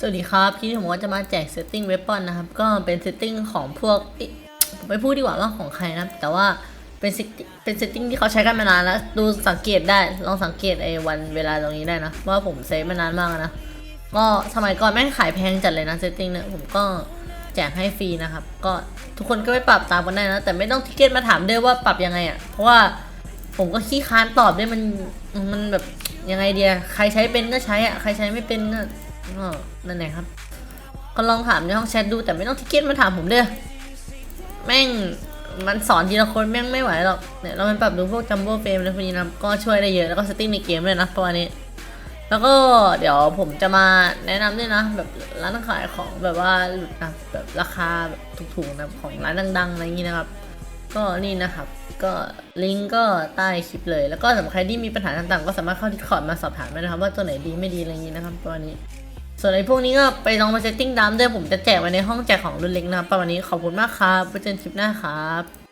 สวัสดีครับที่ผมว่าจะมาแจกเซตติ้งเวปอนนะครับ ก็เป็นเซตติ้งของพวกผมไม่พูดดีกว่าว่าของใครนะ แต่ว่าเป็นเป็นเซตติ้งที่เขาใช้กันมานานแล้ว ดูสังเกตได้ลองสังเกตไอ้วันเวลาตรงนี้ได้นะ ว่าผมเซฟมานานมากนะก็สมัยก่อนแม่งขายแพงจัดเลยนะเซตติ้งเนี่ยผมก็แจกให้ฟรีนะครับ ก็ทุกคนก็ไปปรับตามกันได้นะ แต่ไม่ต้องทิเก็ตมาถามด้วยว่าปรับยังไงอะ่ะเพราะว่าผมก็ขี้ค้านตอบด้วยมันมันแบบยังไงเดียใครใช้เป็นก็ใช้อะ่ะใครใช้ไม่เป็นก็ ก็นั่นแหละครับ ก็ลองถามในห้องแชทดูแต่ไม่ต้องทิเก็ตมาถามผมเด้อแม่งมันสอนทีละคนแม่งไม่ไหวหรอกเนี่ยเราไปปรับดูพวกจัมโบ้เฟรมอะไรพวกนี้นะก็ช่วยได้เยอะแล้วก็เซตติ้งในเกมเลยนะประมาณนี้ แล้วก็เดี๋ยวผมจะมาแนะนำด้วยนะ แบบร้านขายของแบบว่าหลุดนะแบบราคาแบบถูกๆนะของร้านดังๆอะไรอย่างนี้นะครับ ก็นี่นะครับ ก็ลิงก์ก็ใต้คลิปเลย แล้วก็สำหรับใครที่มีปัญหาต่างๆ ก็สามารถเข้าที่คอร์ดมาสอบถามได้นะครับ ว่าตัวไหนดีไม่ดีอะไรอย่างนี้นะครับประมาณนี้ ส่วนไอ้พวกนี้ก็ไปลองมาเซตติ้งดามด้วยผมจะแจกไว้ในห้องแจกของรุ่นเล็กนะครับประมาณนี้ขอบคุณมากครับไว้เจอกันคลิปหน้าครับ